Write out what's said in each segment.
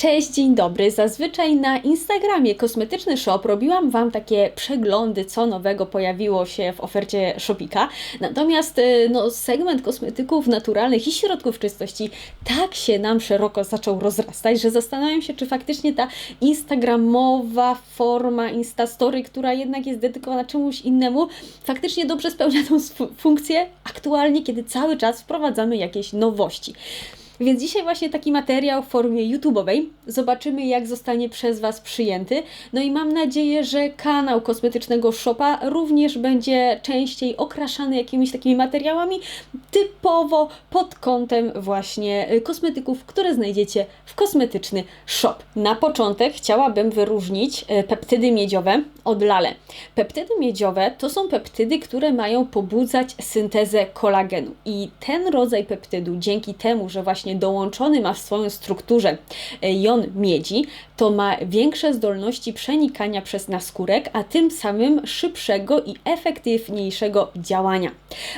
Cześć, dzień dobry. Zazwyczaj na Instagramie Kosmetyczny Shop robiłam Wam takie przeglądy, co nowego pojawiło się w ofercie Shopika. Natomiast y, no, segment kosmetyków naturalnych i środków czystości tak się nam szeroko zaczął rozrastać, że zastanawiam się, czy faktycznie ta instagramowa forma Instastory, która jednak jest dedykowana czemuś innemu, faktycznie dobrze spełnia tą funkcję aktualnie, kiedy cały czas wprowadzamy jakieś nowości. Więc dzisiaj właśnie taki materiał w formie YouTube'owej. Zobaczymy, jak zostanie przez Was przyjęty. No i mam nadzieję, że kanał kosmetycznego Shopa również będzie częściej okraszany jakimiś takimi materiałami typowo pod kątem właśnie y, kosmetyków, które znajdziecie w kosmetyczny Shop. Na początek chciałabym wyróżnić y, peptydy miedziowe od Lale. Peptydy miedziowe to są peptydy, które mają pobudzać syntezę kolagenu. I ten rodzaj peptydu, dzięki temu, że właśnie dołączony ma w swoją strukturze e, jon miedzi, to ma większe zdolności przenikania przez naskórek, a tym samym szybszego i efektywniejszego działania.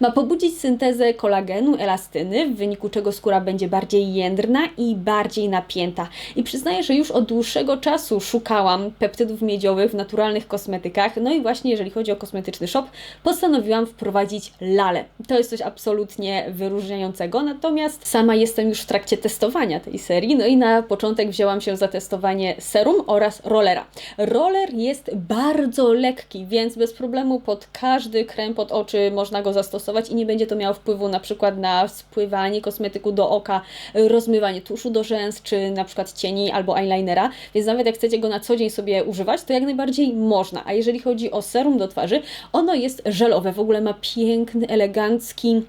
Ma pobudzić syntezę kolagenu, elastyny, w wyniku czego skóra będzie bardziej jędrna i bardziej napięta. I przyznaję, że już od dłuższego czasu szukałam peptydów miedziowych w naturalnych kosmetykach. No i właśnie jeżeli chodzi o kosmetyczny shop, postanowiłam wprowadzić lale. To jest coś absolutnie wyróżniającego, natomiast sama jestem już w trakcie testowania tej serii. No i na początek wzięłam się za testowanie serum oraz rollera. Roller jest bardzo lekki, więc bez problemu pod każdy krem pod oczy można go zastosować i nie będzie to miało wpływu na przykład na spływanie kosmetyku do oka, rozmywanie tuszu do rzęs, czy na przykład cieni albo eyelinera, więc nawet jak chcecie go na co dzień sobie używać, to jak najbardziej można. A jeżeli chodzi o serum do twarzy, ono jest żelowe, w ogóle ma piękny, elegancki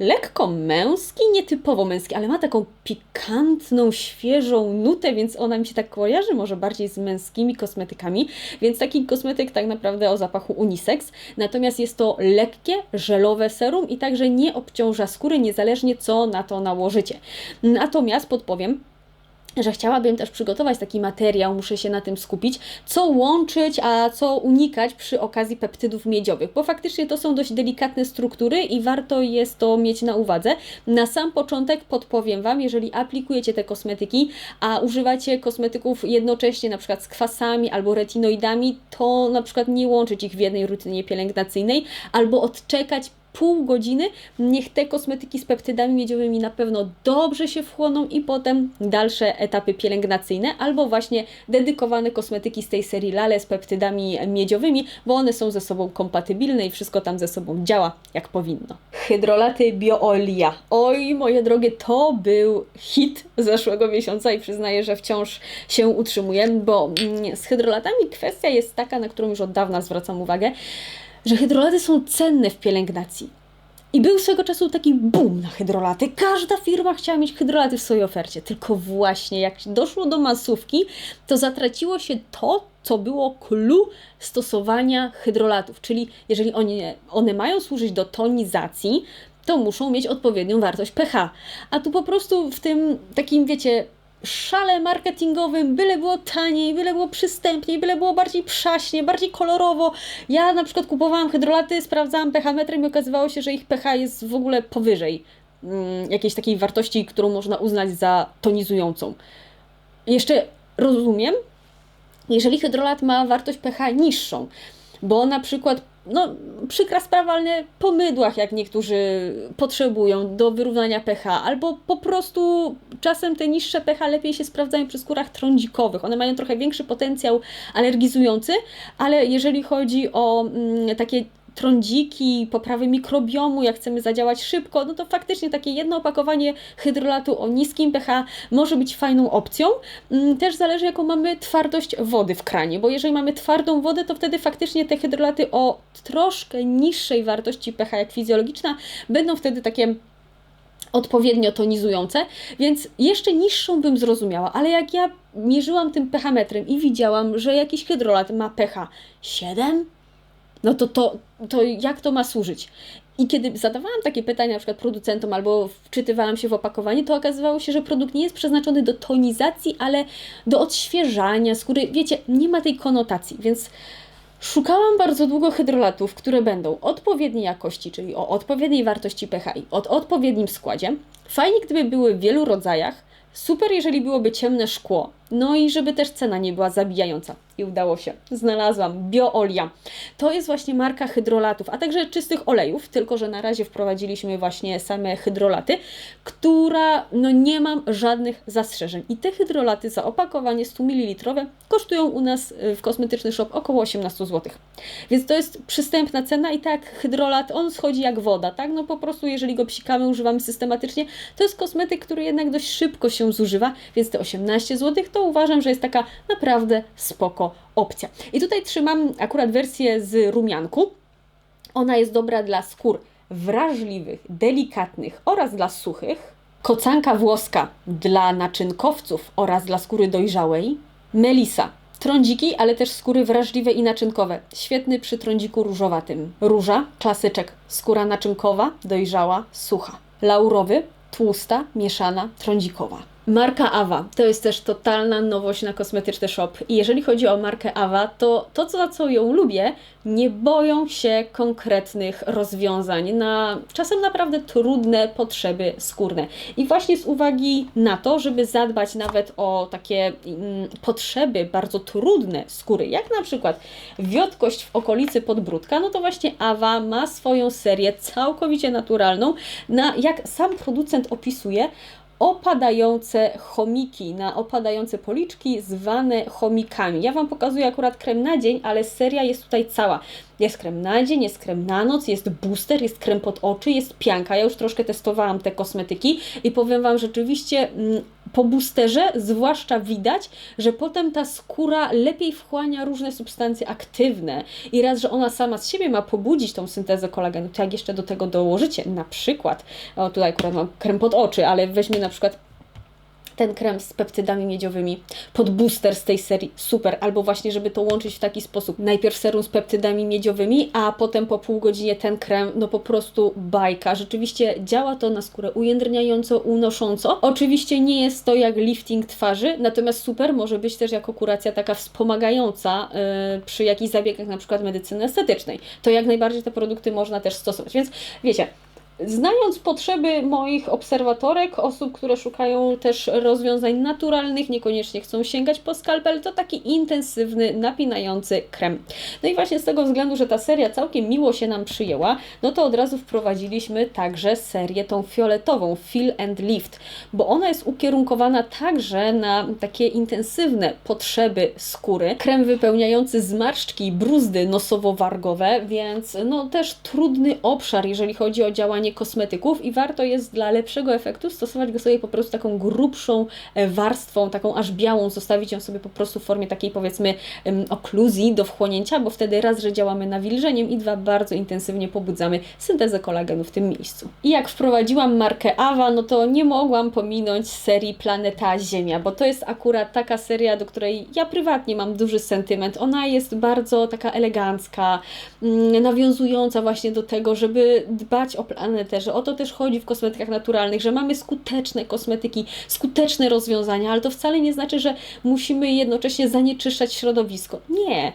lekko męski, nietypowo męski, ale ma taką pikantną, świeżą nutę, więc ona mi się tak kojarzy może bardziej z męskimi kosmetykami, więc taki kosmetyk tak naprawdę o zapachu unisex, natomiast jest to lekkie, żelowe serum i także nie obciąża skóry, niezależnie co na to nałożycie. Natomiast podpowiem, że chciałabym też przygotować taki materiał, muszę się na tym skupić, co łączyć, a co unikać przy okazji peptydów miedziowych, bo faktycznie to są dość delikatne struktury i warto jest to mieć na uwadze. Na sam początek podpowiem Wam, jeżeli aplikujecie te kosmetyki, a używacie kosmetyków jednocześnie na przykład z kwasami albo retinoidami, to na przykład nie łączyć ich w jednej rutynie pielęgnacyjnej, albo odczekać pół godziny, niech te kosmetyki z peptydami miedziowymi na pewno dobrze się wchłoną i potem dalsze etapy pielęgnacyjne albo właśnie dedykowane kosmetyki z tej serii Lale z peptydami miedziowymi, bo one są ze sobą kompatybilne i wszystko tam ze sobą działa jak powinno. Hydrolaty Bioolia. Oj, moje drogie, to był hit zeszłego miesiąca i przyznaję, że wciąż się utrzymuje, bo mm, z hydrolatami kwestia jest taka, na którą już od dawna zwracam uwagę, że hydrolaty są cenne w pielęgnacji. I był swego czasu taki boom na hydrolaty. Każda firma chciała mieć hydrolaty w swojej ofercie. Tylko właśnie jak doszło do masówki, to zatraciło się to, co było clue stosowania hydrolatów. Czyli jeżeli one, one mają służyć do tonizacji, to muszą mieć odpowiednią wartość pH. A tu po prostu w tym takim, wiecie, szale marketingowym, byle było taniej, byle było przystępniej, byle było bardziej przaśnie, bardziej kolorowo. Ja na przykład kupowałam hydrolaty, sprawdzałam pH metrem i okazywało się, że ich pH jest w ogóle powyżej mm, jakiejś takiej wartości, którą można uznać za tonizującą. Jeszcze rozumiem, jeżeli hydrolat ma wartość pH niższą, bo na przykład no, przykra sprawa, ale po mydłach, jak niektórzy potrzebują do wyrównania pH, albo po prostu czasem te niższe pH lepiej się sprawdzają przy skórach trądzikowych. One mają trochę większy potencjał alergizujący, ale jeżeli chodzi o mm, takie trądziki, poprawy mikrobiomu, jak chcemy zadziałać szybko, no to faktycznie takie jedno opakowanie hydrolatu o niskim pH może być fajną opcją. Mm, Też zależy, jaką mamy twardość wody w kranie, bo jeżeli mamy twardą wodę, to wtedy faktycznie te hydrolaty o troszkę niższej wartości pH jak fizjologiczna będą wtedy takie odpowiednio tonizujące, więc jeszcze niższą bym zrozumiała, ale jak ja mierzyłam tym pH metrem i widziałam, że jakiś hydrolat ma pH 7, no to, to, to jak to ma służyć? I kiedy zadawałam takie pytania na przykład producentom albo wczytywałam się w opakowanie, to okazywało się, że produkt nie jest przeznaczony do tonizacji, ale do odświeżania skóry. Wiecie, nie ma tej konotacji, więc szukałam bardzo długo hydrolatów, które będą odpowiedniej jakości, czyli o odpowiedniej wartości pH i o odpowiednim składzie. Fajnie, gdyby były w wielu rodzajach, Super, jeżeli byłoby ciemne szkło. No i żeby też cena nie była zabijająca. I udało się. Znalazłam bioolia. To jest właśnie marka hydrolatów, a także czystych olejów, tylko że na razie wprowadziliśmy właśnie same hydrolaty, która no nie mam żadnych zastrzeżeń. I te hydrolaty za opakowanie 100 ml kosztują u nas y, w kosmetyczny shop około 18 zł. Więc to jest przystępna cena i tak hydrolat, on schodzi jak woda, tak? No po prostu jeżeli go psikamy, używamy systematycznie, to jest kosmetyk, który jednak dość szybko się zużywa, więc te 18 zł to uważam, że jest taka naprawdę spoko opcja. I tutaj trzymam akurat wersję z rumianku. Ona jest dobra dla skór wrażliwych, delikatnych oraz dla suchych. Kocanka włoska dla naczynkowców oraz dla skóry dojrzałej. Melisa. Trądziki, ale też skóry wrażliwe i naczynkowe. Świetny przy trądziku różowatym. Róża, klasyczek. Skóra naczynkowa, dojrzała, sucha. Laurowy, tłusta, mieszana, trądzikowa. Marka Ava to jest też totalna nowość na kosmetyczny shop. I jeżeli chodzi o markę Ava, to to, za co ją lubię, nie boją się konkretnych rozwiązań na czasem naprawdę trudne potrzeby skórne. I właśnie z uwagi na to, żeby zadbać nawet o takie mm, potrzeby bardzo trudne skóry, jak na przykład wiotkość w okolicy podbródka, no to właśnie Ava ma swoją serię całkowicie naturalną, na jak sam producent opisuje, opadające chomiki, na opadające policzki zwane chomikami. Ja Wam pokazuję akurat krem na dzień, ale seria jest tutaj cała. Jest krem na dzień, jest krem na noc, jest booster, jest krem pod oczy, jest pianka. Ja już troszkę testowałam te kosmetyki i powiem Wam rzeczywiście mm, po boosterze zwłaszcza widać, że potem ta skóra lepiej wchłania różne substancje aktywne i raz, że ona sama z siebie ma pobudzić tą syntezę kolagenu, to jak jeszcze do tego dołożycie na przykład, o tutaj akurat mam krem pod oczy, ale weźmy na przykład ten krem z peptydami miedziowymi pod booster z tej serii, super. Albo właśnie, żeby to łączyć w taki sposób. Najpierw serum z peptydami miedziowymi, a potem po pół godzinie ten krem, no po prostu bajka. Rzeczywiście działa to na skórę ujędrniająco, unosząco. Oczywiście nie jest to jak lifting twarzy, natomiast super może być też jako kuracja taka wspomagająca yy, przy jakichś zabiegach na przykład medycyny estetycznej. To jak najbardziej te produkty można też stosować. Więc wiecie, Znając potrzeby moich obserwatorek, osób, które szukają też rozwiązań naturalnych, niekoniecznie chcą sięgać po skalpel, to taki intensywny, napinający krem. No i właśnie z tego względu, że ta seria całkiem miło się nam przyjęła, no to od razu wprowadziliśmy także serię tą fioletową, Fill and Lift, bo ona jest ukierunkowana także na takie intensywne potrzeby skóry. Krem wypełniający zmarszczki, bruzdy nosowo-wargowe, więc no też trudny obszar, jeżeli chodzi o działanie kosmetyków i warto jest dla lepszego efektu stosować go sobie po prostu taką grubszą e, warstwą, taką aż białą, zostawić ją sobie po prostu w formie takiej powiedzmy okluzji do wchłonięcia, bo wtedy raz, że działamy nawilżeniem i dwa, bardzo intensywnie pobudzamy syntezę kolagenu w tym miejscu. I jak wprowadziłam markę Ava, no to nie mogłam pominąć serii Planeta Ziemia, bo to jest akurat taka seria, do której ja prywatnie mam duży sentyment. Ona jest bardzo taka elegancka, mm, nawiązująca właśnie do tego, żeby dbać o planetę że o to też chodzi w kosmetykach naturalnych, że mamy skuteczne kosmetyki, skuteczne rozwiązania, ale to wcale nie znaczy, że musimy jednocześnie zanieczyszczać środowisko. Nie.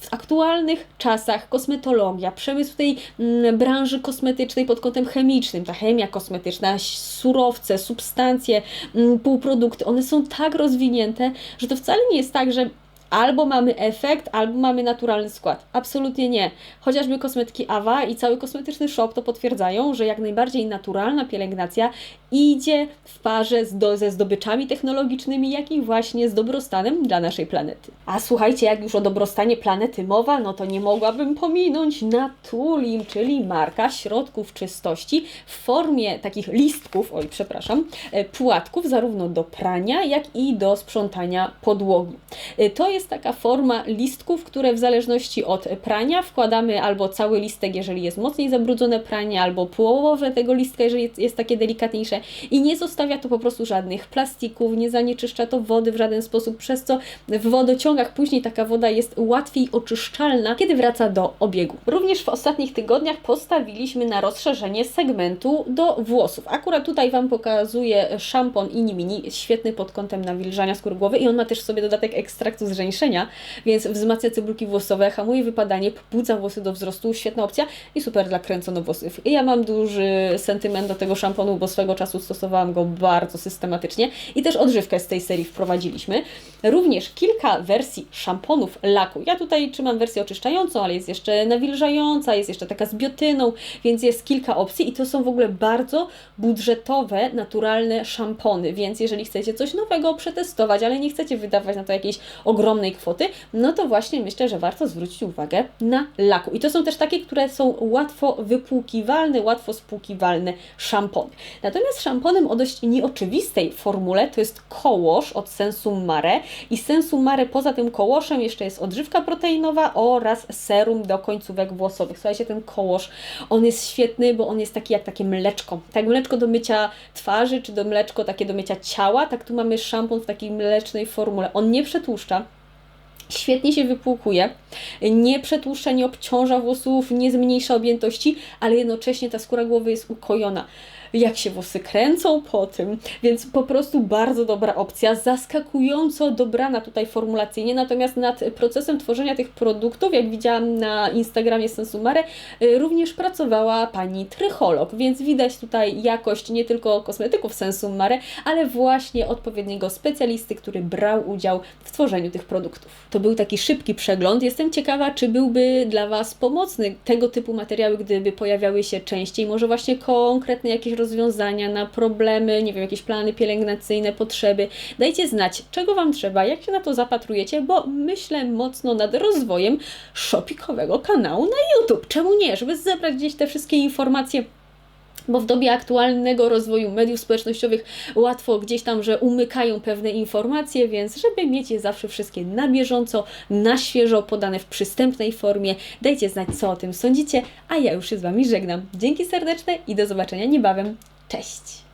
w aktualnych czasach kosmetologia, przemysł tej mm, branży kosmetycznej pod kątem chemicznym, ta chemia kosmetyczna, surowce, substancje, mm, półprodukty, one są tak rozwinięte, że to wcale nie jest tak, że albo mamy efekt, albo mamy naturalny skład. Absolutnie nie. Chociażby kosmetyki Awa i cały kosmetyczny shop to potwierdzają, że jak najbardziej naturalna pielęgnacja idzie w parze z do, ze zdobyczami technologicznymi, jak i właśnie z dobrostanem dla naszej planety. A słuchajcie, jak już o dobrostanie planety mowa, no to nie mogłabym pominąć Natulim, czyli marka środków czystości w formie takich listków, oj przepraszam, e, płatków zarówno do prania, jak i do sprzątania podłogi. E, to jest jest taka forma listków, które w zależności od prania wkładamy albo cały listek, jeżeli jest mocniej zabrudzone pranie, albo połowę tego listka, jeżeli jest, takie delikatniejsze i nie zostawia to po prostu żadnych plastików, nie zanieczyszcza to wody w żaden sposób, przez co w wodociągach później taka woda jest łatwiej oczyszczalna, kiedy wraca do obiegu. Również w ostatnich tygodniach postawiliśmy na rozszerzenie segmentu do włosów. Akurat tutaj Wam pokazuję szampon Ini Mini, świetny pod kątem nawilżania skóry głowy i on ma też sobie dodatek ekstraktu z żeniwa więc wzmacnia cebulki włosowe, hamuje wypadanie, pobudza włosy do wzrostu, świetna opcja i super dla kręconowłosych. I ja mam duży sentyment do tego szamponu, bo swego czasu stosowałam go bardzo systematycznie i też odżywkę z tej serii wprowadziliśmy. Również kilka wersji szamponów laku. Ja tutaj trzymam wersję oczyszczającą, ale jest jeszcze nawilżająca, jest jeszcze taka z biotyną, więc jest kilka opcji i to są w ogóle bardzo budżetowe, naturalne szampony, więc jeżeli chcecie coś nowego przetestować, ale nie chcecie wydawać na to jakiejś ogromnej kwoty, no to właśnie myślę, że warto zwrócić uwagę na laku. I to są też takie, które są łatwo wypłukiwalne, łatwo spłukiwalne szampony. Natomiast szamponem o dość nieoczywistej formule to jest kołosz od Sensum Mare i Sensum Mare poza tym kołoszem jeszcze jest odżywka proteinowa oraz serum do końcówek włosowych. Słuchajcie, ten kołosz, on jest świetny, bo on jest taki jak takie mleczko. Tak mleczko do mycia twarzy, czy do mleczko takie do mycia ciała, tak tu mamy szampon w takiej mlecznej formule. On nie przetłuszcza, Świetnie się wypłukuje, nie przetłuszcza, nie obciąża włosów, nie zmniejsza objętości, ale jednocześnie ta skóra głowy jest ukojona. Jak się włosy kręcą po tym, więc po prostu bardzo dobra opcja, zaskakująco dobrana tutaj formulacyjnie. Natomiast nad procesem tworzenia tych produktów, jak widziałam na Instagramie Sensumare, y, również pracowała pani trycholog, więc widać tutaj jakość nie tylko kosmetyków Sensumare, ale właśnie odpowiedniego specjalisty, który brał udział w tworzeniu tych produktów. To był taki szybki przegląd. Jestem ciekawa, czy byłby dla Was pomocny tego typu materiały, gdyby pojawiały się częściej. Może właśnie konkretne jakieś rozwiązania na problemy, nie wiem, jakieś plany pielęgnacyjne, potrzeby. Dajcie znać, czego Wam trzeba, jak się na to zapatrujecie, bo myślę mocno nad rozwojem shopikowego kanału na YouTube. Czemu nie? Żeby zebrać gdzieś te wszystkie informacje bo w dobie aktualnego rozwoju mediów społecznościowych łatwo gdzieś tam, że umykają pewne informacje, więc żeby mieć je zawsze wszystkie na bieżąco, na świeżo, podane w przystępnej formie, dajcie znać, co o tym sądzicie, a ja już się z Wami żegnam. Dzięki serdeczne i do zobaczenia niebawem. Cześć!